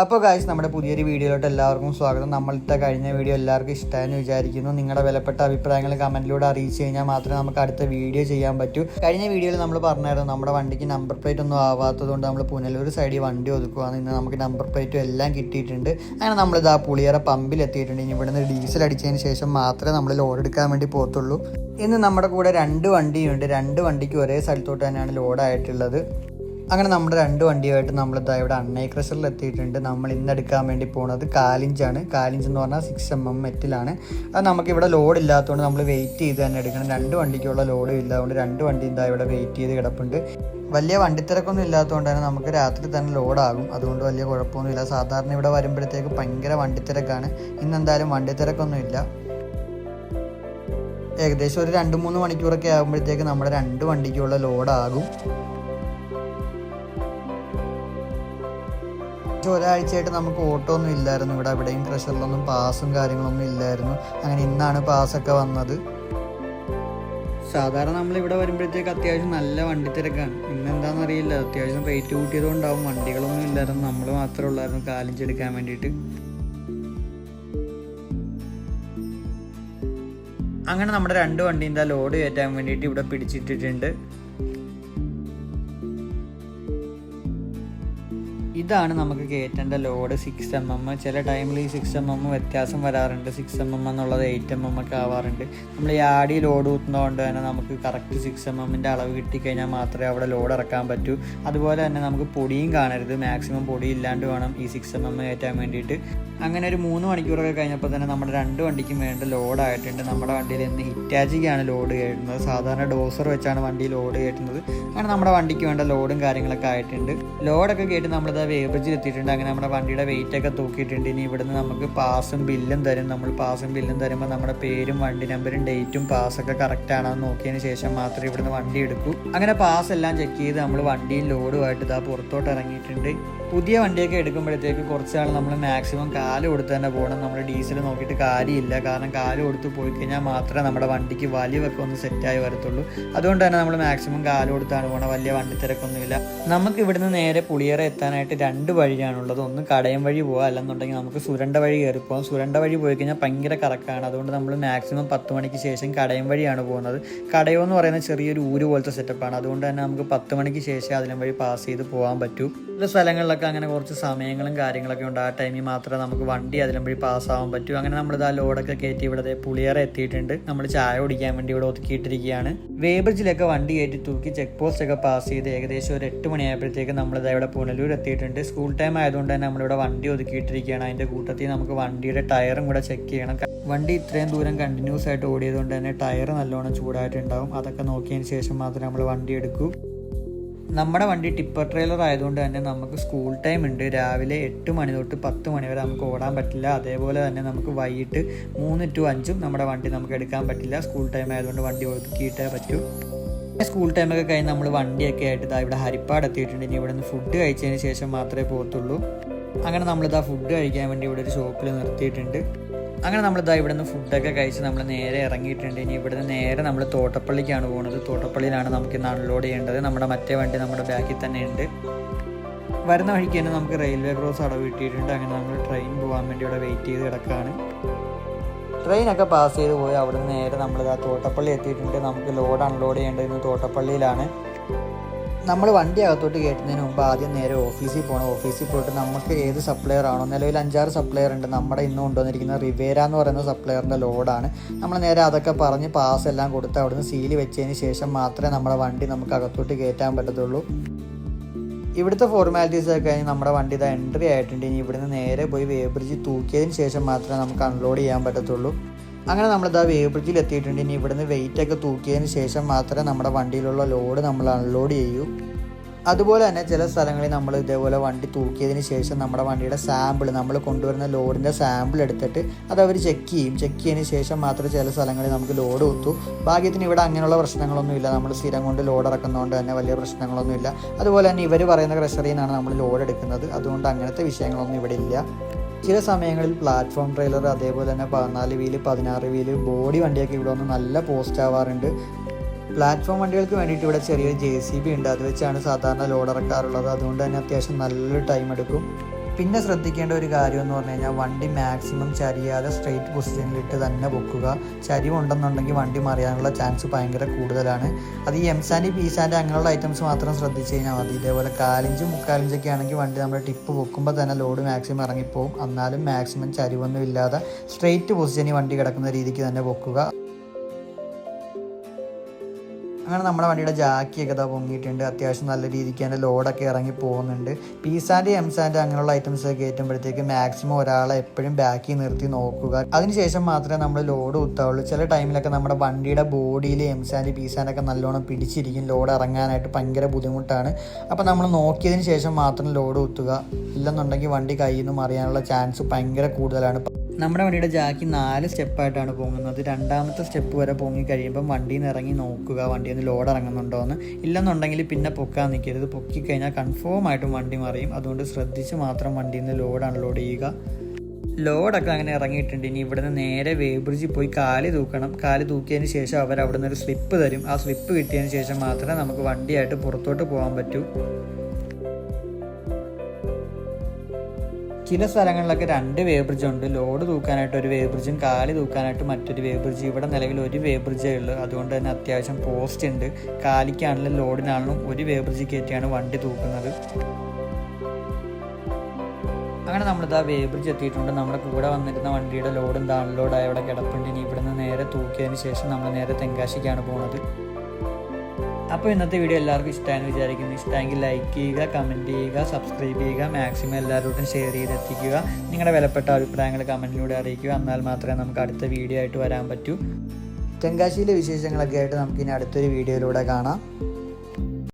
അപ്പോൾ ഗായ്സ് നമ്മുടെ പുതിയൊരു വീഡിയോയിലോട്ട് എല്ലാവർക്കും സ്വാഗതം. നമ്മളിത്തെ കഴിഞ്ഞ വീഡിയോ എല്ലാവർക്കും ഇഷ്ടമായെന്ന് വിചാരിക്കുന്നു. നിങ്ങളുടെ വിലപ്പെട്ട അഭിപ്രായങ്ങൾ കമന്റിലൂടെ അറിയിച്ചു കഴിഞ്ഞാൽ മാത്രമേ നമുക്ക് അടുത്ത വീഡിയോ ചെയ്യാൻ പറ്റൂ. കഴിഞ്ഞ വീഡിയോയിൽ നമ്മൾ പറഞ്ഞായിരുന്നു നമ്മുടെ വണ്ടിക്ക് നമ്പർ പ്ലേറ്റ് ഒന്നും ആവാത്തതുകൊണ്ട് നമ്മൾ പുനലൂർ സൈഡിൽ വണ്ടി ഒതുക്കുവാണ്. ഇന്ന് നമുക്ക് നമ്പർ പ്ലേറ്റും എല്ലാം കിട്ടിയിട്ടുണ്ട്. അങ്ങനെ നമ്മളിത് ആ പുളിയറ പമ്പിൽ എത്തിയിട്ടുണ്ട്. ഇനി ഇവിടുന്ന് ഡീസൽ അടിച്ചതിന് ശേഷം മാത്രമേ നമ്മൾ ലോഡ് എടുക്കാൻ വേണ്ടി പോകത്തുള്ളൂ. ഇന്ന് നമ്മുടെ കൂടെ രണ്ട് വണ്ടിയുണ്ട്. രണ്ട് വണ്ടിക്ക് ഒരേ സ്ഥലത്തോട്ട് തന്നെയാണ് ലോഡായിട്ടുള്ളത് അങ്ങനെ നമ്മുടെ രണ്ട് വണ്ടിയുമായിട്ട് നമ്മൾ ഇതാ ഇവിടെ അണ്ണൈ ക്രഷറിൽ എത്തിയിട്ടുണ്ട്. നമ്മൾ ഇന്ന് എടുക്കാൻ വേണ്ടി പോകുന്നത് കാലിഞ്ചാണ്. കാലിഞ്ച് എന്ന് പറഞ്ഞാൽ സിക്സ് എം എം മെറ്റിലാണ് അത് നമുക്കിവിടെ ലോഡ് ഇല്ലാത്തതുകൊണ്ട് നമ്മൾ വെയിറ്റ് ചെയ്ത് തന്നെ എടുക്കണം. രണ്ട് വണ്ടിക്കുള്ള ലോഡും ഇല്ല. അതുകൊണ്ട് രണ്ട് വണ്ടി ഇതാ ഇവിടെ വെയിറ്റ് ചെയ്ത് കിടപ്പുണ്ട്. വലിയ വണ്ടിത്തിരക്കൊന്നും ഇല്ലാത്തതുകൊണ്ട് തന്നെ നമുക്ക് രാത്രി തന്നെ ലോഡാകും അതുകൊണ്ട് വലിയ കുഴപ്പമൊന്നുമില്ല സാധാരണ ഇവിടെ വരുമ്പോഴത്തേക്ക് ഭയങ്കര വണ്ടിത്തിരക്കാണ്. ഇന്ന് എന്തായാലും വണ്ടിത്തിരക്കൊന്നും ഇല്ല. ഏകദേശം ഒരു രണ്ട് മൂന്ന് മണിക്കൂറൊക്കെ ആകുമ്പോഴത്തേക്ക് നമ്മുടെ രണ്ട് വണ്ടിക്കുള്ള ലോഡാകും പക്ഷെ ഒരാഴ്ചയായിട്ട് നമുക്ക് ഓട്ടോ ഒന്നും ഇല്ലായിരുന്നു. ഇവിടെ എവിടെയും ക്രഷറിലൊന്നും പാസും കാര്യങ്ങളൊന്നും ഇല്ലായിരുന്നു. അങ്ങനെ ഇന്നാണ് പാസ്സൊക്കെ വന്നത്. സാധാരണ നമ്മൾ ഇവിടെ വരുമ്പോഴത്തേക്ക് അത്യാവശ്യം നല്ല വണ്ടി തിരക്കാണ് ഇന്ന് എന്താണെന്ന് അറിയില്ല അത്യാവശ്യം റേറ്റ് കൂട്ടിയതുകൊണ്ടാവും വണ്ടികളൊന്നും ഇല്ലായിരുന്നു. നമ്മൾ മാത്രമേ ഉള്ളായിരുന്നു കാലിഞ്ചെടുക്കാൻ വേണ്ടിയിട്ട്. അങ്ങനെ നമ്മുടെ രണ്ട് വണ്ടി എന്താ ലോഡ് കയറ്റാൻ വേണ്ടിയിട്ട് ഇവിടെ പിടിച്ചിട്ടിട്ടുണ്ട്. ഇതാണ് നമുക്ക് കയറ്റേണ്ട ലോഡ് സിക്സ് എം എം ചില ടൈമിൽ ഈ സിക്സ് എം എം വ്യത്യാസം വരാറുണ്ട്. സിക്സ് എം എം എന്നുള്ളത് എയ്റ്റ് എം എം ഒക്കെ ആവാറുണ്ട്. നമ്മൾ ഈ ആടി ലോഡ് കൂട്ടുന്നതുകൊണ്ട് തന്നെ നമുക്ക് കറക്റ്റ് സിക്സ് എം എമ്മിന്റെ അളവ് കിട്ടിക്കഴിഞ്ഞാൽ മാത്രമേ അവിടെ ലോഡ് ഇറക്കാൻ പറ്റൂ. അതുപോലെ തന്നെ നമുക്ക് പൊടിയും കാണരുത്. മാക്സിമം പൊടി ഇല്ലാണ്ട് വേണം ഈ സിക്സ് എം എം കയറ്റാൻ വേണ്ടിയിട്ട്. അങ്ങനെ ഒരു മൂന്ന് മണിക്കൂറൊക്കെ കഴിഞ്ഞപ്പോൾ തന്നെ നമ്മുടെ രണ്ട് വണ്ടിക്കും വേണ്ട ലോഡ് ആയിട്ടുണ്ട്. നമ്മുടെ വണ്ടിയിൽ ഇന്ന് ഹിറ്റാജിക്കാണ് ലോഡ് കയറ്റുന്നത്. സാധാരണ ഡോസർ വെച്ചാണ് വണ്ടി ലോഡ് കയറ്റുന്നത്. അങ്ങനെ നമ്മുടെ വണ്ടിക്ക് വേണ്ട ലോഡും കാര്യങ്ങളൊക്കെ ആയിട്ടുണ്ട്. ലോഡൊക്കെ കയറ്റി നമ്മളിത് വേബ്രിഡ്ജിൽ എത്തിയിട്ടുണ്ട് അങ്ങനെ നമ്മുടെ വണ്ടിയുടെ വെയിറ്റ് ഒക്കെ തൂക്കിയിട്ടുണ്ട്. ഇനി ഇവിടുന്ന് നമുക്ക് പാസും ബില്ലും തരും. നമ്മൾ പാസും ബില്ലും തരുമ്പോൾ നമ്മുടെ പേരും വണ്ടി നമ്പറും ഡേറ്റും പാസ്സൊക്കെ കറക്റ്റ് ആണോ നോക്കിയതിന് ശേഷം മാത്രമേ ഇവിടുന്ന് വണ്ടി എടുക്കൂ. അങ്ങനെ പാസ് എല്ലാം ചെക്ക് ചെയ്ത് നമ്മൾ വണ്ടിയും ലോഡുമായിട്ട് ഇതാ പുറത്തോട്ട് ഇറങ്ങിയിട്ടുണ്ട്. പുതിയ വണ്ടിയൊക്കെ എടുക്കുമ്പോഴത്തേക്ക് കുറച്ച് നാൾ നമ്മൾ മാക്സിമം കാൽ കൊടുത്ത് തന്നെ പോകണം. നമ്മൾ ഡീസൽ നോക്കിയിട്ട് കാര്യമില്ല. കാരണം കാൽ കൊടുത്ത് പോയി കഴിഞ്ഞാൽ മാത്രമേ നമ്മുടെ വണ്ടിക്ക് വലിവൊക്കെ ഒന്ന് സെറ്റായി വരത്തുള്ളൂ. അതുകൊണ്ട് തന്നെ നമ്മൾ മാക്സിമം കാൽ കൊടുത്താണ് പോകണം വലിയ വണ്ടി തിരക്കൊന്നുമില്ല. നമുക്ക് ഇവിടുന്ന് നേരെ പുളിയറ എത്താനായിട്ട് രണ്ട് വഴിയാണുള്ളത്. ഒന്ന് കടയം വഴി പോകാം അല്ലെന്നുണ്ടെങ്കിൽ നമുക്ക് സുരണ്ട വഴി കയറി പോകാം സുരണ്ട വഴി പോയി കഴിഞ്ഞാൽ ഭയങ്കര കറക്കാണ്. അതുകൊണ്ട് നമ്മൾ മാക്സിമം പത്ത് മണിക്ക് ശേഷം കടയം വഴിയാണ് പോകുന്നത്. കടയോ എന്ന് പറയുന്ന ചെറിയൊരു ഊര് പോലത്തെ സെറ്റപ്പാണ് അതുകൊണ്ട് തന്നെ നമുക്ക് പത്ത് മണിക്ക് ശേഷം അതിലും വഴി പാസ് ചെയ്ത് പോകാൻ പറ്റൂ. ചില സ്ഥലങ്ങളിലൊക്കെ അങ്ങനെ കുറച്ച് സമയങ്ങളും കാര്യങ്ങളൊക്കെ ഉണ്ട്. ആ ടൈമിൽ മാത്രമേ നമുക്ക് വണ്ടി അതിലും വഴി പാസ്സാവാൻ പറ്റൂ. അങ്ങനെ നമ്മൾ ആ ലോഡൊക്കെ കയറ്റി ഇവിടെ പുളിയറ എത്തിയിട്ടുണ്ട്. നമ്മൾ ചായ കുടിക്കാൻ വേണ്ടി ഇവിടെ ഒതുക്കിയിട്ടിരിക്കുകയാണ്. വേബ്രിഡ്ജിലൊക്കെ വണ്ടി കയറ്റി തൂക്കി ചെക്ക് പോസ്റ്റ് ഒക്കെ പാസ് ചെയ്ത് ഏകദേശം ഒരു എട്ട് മണിയായപ്പോഴത്തേക്ക് നമ്മളിത് ഇവിടെ പുനലൂർ എത്തിയിട്ടുണ്ട്. സ്കൂൾ ടൈം ആയതുകൊണ്ട് തന്നെ നമ്മളിവിടെ വണ്ടി ഒതുക്കിയിട്ടിരിക്കുകയാണ്. അതിന്റെ കൂട്ടത്തിൽ നമുക്ക് വണ്ടിയുടെ ടയറും കൂടെ ചെക്ക് ചെയ്യണം. വണ്ടി ഇത്രയും ദൂരം കണ്ടിന്യൂസ് ആയിട്ട് ഓടിയതുകൊണ്ട് തന്നെ ടയർ നല്ലോണം ചൂടായിട്ടുണ്ടാവും. അതൊക്കെ നോക്കിയതിന് ശേഷം മാത്രമേ നമ്മൾ വണ്ടി എടുക്കൂ. നമ്മുടെ വണ്ടി ടിപ്പർ ട്രെയിലർ ആയതുകൊണ്ട് തന്നെ നമുക്ക് സ്കൂൾ ടൈം ഉണ്ട്. രാവിലെ എട്ട് മണി തൊട്ട് പത്ത് മണി വരെ നമുക്ക് ഓടാൻ പറ്റില്ല. അതേപോലെ തന്നെ നമുക്ക് വൈകിട്ട് മൂന്ന് ടു അഞ്ചും നമ്മുടെ വണ്ടി നമുക്ക് എടുക്കാൻ പറ്റില്ല. സ്കൂൾ ടൈം ആയതുകൊണ്ട് വണ്ടി ഒതുക്കിയിട്ടേ പറ്റൂ. സ്കൂൾ ടൈമൊക്കെ കഴിഞ്ഞ് നമ്മൾ വണ്ടിയൊക്കെ ആയിട്ട് ഇതാ ഇവിടെ ഹരിപ്പാട് എത്തിയിട്ടുണ്ട്. ഇനി ഇവിടെ നിന്ന് ഫുഡ് കഴിച്ചതിന് ശേഷം മാത്രമേ പോകത്തുള്ളൂ. അങ്ങനെ നമ്മളിതാ ഫുഡ് കഴിക്കാൻ വേണ്ടി ഇവിടെ ഒരു ഷോപ്പിൽ നിർത്തിയിട്ടുണ്ട്. അങ്ങനെ നമ്മളിതാ ഇവിടെ നിന്ന് ഫുഡൊക്കെ കഴിച്ച് നമ്മൾ നേരെ ഇറങ്ങിയിട്ടുണ്ട്. ഇനി ഇവിടെ നിന്ന് നേരെ നമ്മൾ തോട്ടപ്പള്ളിക്കാണ് പോകുന്നത് തോട്ടപ്പള്ളിയിലാണ് നമുക്ക് ഇന്ന് അൺലോഡ് ചെയ്യേണ്ടത്. നമ്മുടെ മറ്റേ വണ്ടി നമ്മുടെ ബാക്കിൽ തന്നെ ഉണ്ട്. വരുന്ന വഴിക്ക് തന്നെ നമുക്ക് റെയിൽവേ ക്രോസ് അടവ് കിട്ടിയിട്ടുണ്ട് അങ്ങനെ നമ്മൾ ട്രെയിൻ പോകാൻ വേണ്ടി ഇവിടെ വെയിറ്റ് ചെയ്ത് കിടക്കുകയാണ് ട്രെയിനൊക്കെ പാസ് ചെയ്ത് പോയി. അവിടെ നിന്ന് നേരെ നമ്മൾ ആ തോട്ടപ്പള്ളി എത്തിയിട്ടുണ്ട്. നമുക്ക് ലോഡ് അൺലോഡ് ചെയ്യേണ്ടത് തോട്ടപ്പള്ളിയിലാണ്. നമ്മൾ വണ്ടി അകത്തോട്ട് കയറ്റുന്നതിന് മുമ്പ് ആദ്യം നേരെ ഓഫീസിൽ പോകണം ഓഫീസിൽ പോയിട്ട് നമുക്ക് ഏത് സപ്ലയർ ആണോ നിലവിൽ അഞ്ചാറ് സപ്ലയർ ഉണ്ട്. നമ്മുടെ ഇന്ന് കൊണ്ടുവന്നിരിക്കുന്ന റിവേര എന്ന് പറയുന്ന സപ്ലയറിന്റെ ലോഡാണ്. നമ്മൾ നേരെ അതൊക്കെ പറഞ്ഞ് പാസ് എല്ലാം കൊടുത്ത് അവിടുന്ന് സീൽ വെച്ചതിന് ശേഷം മാത്രമേ നമ്മുടെ വണ്ടി നമുക്ക് അകത്തോട്ട് കയറ്റാൻ പറ്റത്തുള്ളൂ. ഇവിടുത്തെ ഫോർമാലിറ്റീസ് ഒക്കെ കഴിഞ്ഞ് നമ്മുടെ വണ്ടി ഇത് എൻട്രി ആയിട്ടുണ്ട്. ഇനി ഇവിടുന്ന് നേരെ പോയി വേബ്രിഡ്ജ് തൂക്കിയതിന് ശേഷം മാത്രമേ നമുക്ക് അൺലോഡ് ചെയ്യാൻ പറ്റത്തുള്ളൂ. അങ്ങനെ നമ്മളിതാ വേബ്രിഡ്ജിൽ എത്തിയിട്ടുണ്ട്. ഇനി ഇവിടുന്ന് വെയിറ്റ് ഒക്കെ തൂക്കിയതിന് ശേഷം മാത്രമേ നമ്മുടെ വണ്ടിയിലുള്ള ലോഡ് നമ്മൾ അൺലോഡ് ചെയ്യൂ. അതുപോലെ തന്നെ ചില സ്ഥലങ്ങളിൽ നമ്മൾ ഇതേപോലെ വണ്ടി തൂക്കിയതിന് ശേഷം നമ്മുടെ വണ്ടിയുടെ സാമ്പിൾ നമ്മൾ കൊണ്ടുവരുന്ന ലോഡിന്റെ സാമ്പിൾ എടുത്തിട്ട് അത് അവർ ചെക്ക് ചെയ്യും. ചെക്ക് ചെയ്തതിന് ശേഷം മാത്രമേ ചില സ്ഥലങ്ങളിൽ നമുക്ക് ലോഡ് കൊത്തു ഭാഗ്യത്തിന് ഇവിടെ അങ്ങനെയുള്ള പ്രശ്നങ്ങളൊന്നും ഇല്ല. നമ്മൾ സ്ഥിരം കൊണ്ട് ലോഡ് ഇറക്കുന്നതുകൊണ്ട് തന്നെ വലിയ പ്രശ്നങ്ങളൊന്നും ഇല്ല. അതുപോലെ തന്നെ ഇവർ പറയുന്ന ക്രഷറിൽ നിന്നാണ് നമ്മൾ ലോഡ് എടുക്കുന്നത്. അതുകൊണ്ട് അങ്ങനത്തെ വിഷയങ്ങളൊന്നും ഇവിടെ ഇല്ല. ചില സമയങ്ങളിൽ പ്ലാറ്റ്ഫോം ട്രെയിലർ അതേപോലെ തന്നെ പതിനാല് വീൽ പതിനാറ് വീൽ ബോഡി വണ്ടിയൊക്കെ ഇവിടെ ഒന്ന് നല്ല പോസ്റ്റ് ആവാറുണ്ട്. പ്ലാറ്റ്ഫോം വണ്ടികൾക്ക് വേണ്ടിയിട്ട് ഇവിടെ ചെറിയൊരു ജെ സി ബി ഉണ്ട്. അത് വെച്ചാണ് സാധാരണ ലോഡ് ഇറക്കാറുള്ളത്. അതുകൊണ്ട് തന്നെ അത്യാവശ്യം നല്ലൊരു ടൈം എടുക്കും. പിന്നെ ശ്രദ്ധിക്കേണ്ട ഒരു കാര്യം എന്ന് പറഞ്ഞു കഴിഞ്ഞാൽ വണ്ടി മാക്സിമം ചരിയാതെ സ്ട്രെയിറ്റ് പൊസിഷനിലിട്ട് തന്നെ പൊക്കുക ചരിവുണ്ടെന്നുണ്ടെങ്കിൽ വണ്ടി മറിയാനുള്ള ചാൻസ് ഭയങ്കര കൂടുതലാണ്. അത് ഈ എം സാൻഡ് പി സാൻഡ് അങ്ങനെയുള്ള ഐറ്റംസ് മാത്രം ശ്രദ്ധിച്ച് കഴിഞ്ഞാൽ മതി. ഇതേപോലെ കാലിഞ്ചും മുക്കാലിഞ്ചൊക്കെ ആണെങ്കിൽ വണ്ടി നമ്മുടെ ടിപ്പ് പൊക്കുമ്പോൾ തന്നെ ലോഡ് മാക്സിമം ഇറങ്ങിപ്പോവും. എന്നാലും മാക്സിമം ചരിവൊന്നും ഇല്ലാതെ സ്ട്രെയിറ്റ് പൊസിഷനിൽ വണ്ടി കിടക്കുന്ന രീതിക്ക് തന്നെ പൊക്കുക അങ്ങനെ നമ്മുടെ വണ്ടിയുടെ ജാക്കിയൊക്കെ ഇതാ പൊങ്ങിയിട്ടുണ്ട്. അത്യാവശ്യം നല്ല രീതിക്ക് തന്നെ ലോഡൊക്കെ ഇറങ്ങി പോകുന്നുണ്ട്. പി സാൻഡ് എം സാൻഡ് അങ്ങനെയുള്ള ഐറ്റംസ് ഒക്കെ കയറ്റുമ്പോഴത്തേക്ക് മാക്സിമം ഒരാളെ എപ്പോഴും ബാക്കി നിർത്തി നോക്കുക. അതിനുശേഷം മാത്രമേ നമ്മൾ ലോഡ് കുത്താവുള്ളൂ. ചില ടൈമിലൊക്കെ നമ്മുടെ വണ്ടിയുടെ ബോഡിയിൽ എം സാൻഡ് പി ഒക്കെ നല്ലോണം പിടിച്ചിരിക്കും. ലോഡ് ഇറങ്ങാനായിട്ട് ഭയങ്കര ബുദ്ധിമുട്ടാണ്. അപ്പോൾ നമ്മൾ നോക്കിയതിന് ശേഷം മാത്രം ലോഡ് കുത്തുക. ഇല്ലെന്നുണ്ടെങ്കിൽ വണ്ടി കയ്യിൽ നിന്ന് മറിയാനുള്ള ചാൻസ് ഭയങ്കര കൂടുതലാണ്. നമ്മുടെ വണ്ടിയുടെ ജാക്കി നാല് സ്റ്റെപ്പായിട്ടാണ് പൊങ്ങുന്നത്. രണ്ടാമത്തെ സ്റ്റെപ്പ് വരെ പൊങ്ങി കഴിയുമ്പം വണ്ടിയിൽ നിന്ന് ഇറങ്ങി നോക്കുക വണ്ടിയിൽ നിന്ന് ലോഡ് ഇറങ്ങുന്നുണ്ടോ എന്ന് ഇല്ലെന്നുണ്ടെങ്കിൽ പിന്നെ പൊക്കാൻ നിൽക്കരുത്. പൊക്കി കഴിഞ്ഞാൽ കൺഫേം ആയിട്ടും വണ്ടി മറിയും. അതുകൊണ്ട് ശ്രദ്ധിച്ച് മാത്രം വണ്ടിയിൽ നിന്ന് ലോഡ് അൺലോഡ് ചെയ്യുക. ലോഡൊക്കെ അങ്ങനെ ഇറങ്ങിയിട്ടുണ്ട്. ഇനി ഇവിടുന്ന് നേരെ വേബ്രിഡ്ജിൽ പോയി കാൽ തൂക്കണം. കാൽ തൂക്കിയതിന് ശേഷം അവർ അവിടെ നിന്ന് ഒരു സ്ലിപ്പ് തരും. ആ സ്ലിപ്പ് കിട്ടിയതിന് ശേഷം മാത്രമേ നമുക്ക് വണ്ടിയായിട്ട് പുറത്തോട്ട് പോകാൻ പറ്റൂ. ചില സ്ഥലങ്ങളിലൊക്കെ രണ്ട് വേ ബ്രിഡ്ജ് ഉണ്ട്. ലോഡ് തൂക്കാനായിട്ട് ഒരു വേ ബ്രിഡ്ജും കാലി തൂക്കാനായിട്ട് മറ്റൊരു വേ ബ്രിഡ്ജ് ഇവിടെ നിലവിൽ ഒരു വേ ബ്രിഡ്ജേ ഉള്ളൂ. അതുകൊണ്ട് തന്നെ അത്യാവശ്യം പോസ്റ്റ് ഉണ്ട്. കാലിക്കാണെങ്കിലും ലോഡിനാണെങ്കിലും ഒരു വേ ബ്രിഡ്ജ് കയറ്റിയാണ് വണ്ടി തൂക്കുന്നത്. അങ്ങനെ നമ്മളിതാ വേ ബ്രിഡ്ജ് എത്തിയിട്ടുണ്ട്. നമ്മുടെ കൂടെ വന്നിരുന്ന വണ്ടിയുടെ ലോഡും ഡൗൺലോഡായി അവിടെ കിടപ്പുണ്ട്. ഇനി ഇവിടുന്ന് നേരെ തൂക്കിയതിന് ശേഷം നമ്മൾ നേരെ തെങ്കാശിക്കാണ് പോകുന്നത് അപ്പോൾ ഇന്നത്തെ വീഡിയോ എല്ലാവർക്കും ഇഷ്ടമായെന്ന് വിചാരിക്കുന്നു. ഇഷ്ടമെങ്കിൽ ലൈക്ക് ചെയ്യുക കമന്റ് ചെയ്യുക സബ്സ്ക്രൈബ് ചെയ്യുക മാക്സിമം എല്ലാവരോടും ഷെയർ ചെയ്തെത്തിക്കുക. നിങ്ങളുടെ വിലപ്പെട്ട അഭിപ്രായങ്ങൾ കമന്റിലൂടെ അറിയിക്കുക. എന്നാൽ മാത്രമേ നമുക്ക് അടുത്ത വീഡിയോ ആയിട്ട് വരാൻ പറ്റൂ. തെങ്കാശിയിലെ വിശേഷങ്ങളൊക്കെ ആയിട്ട് നമുക്കിനി അടുത്തൊരു വീഡിയോയിലൂടെ കാണാം.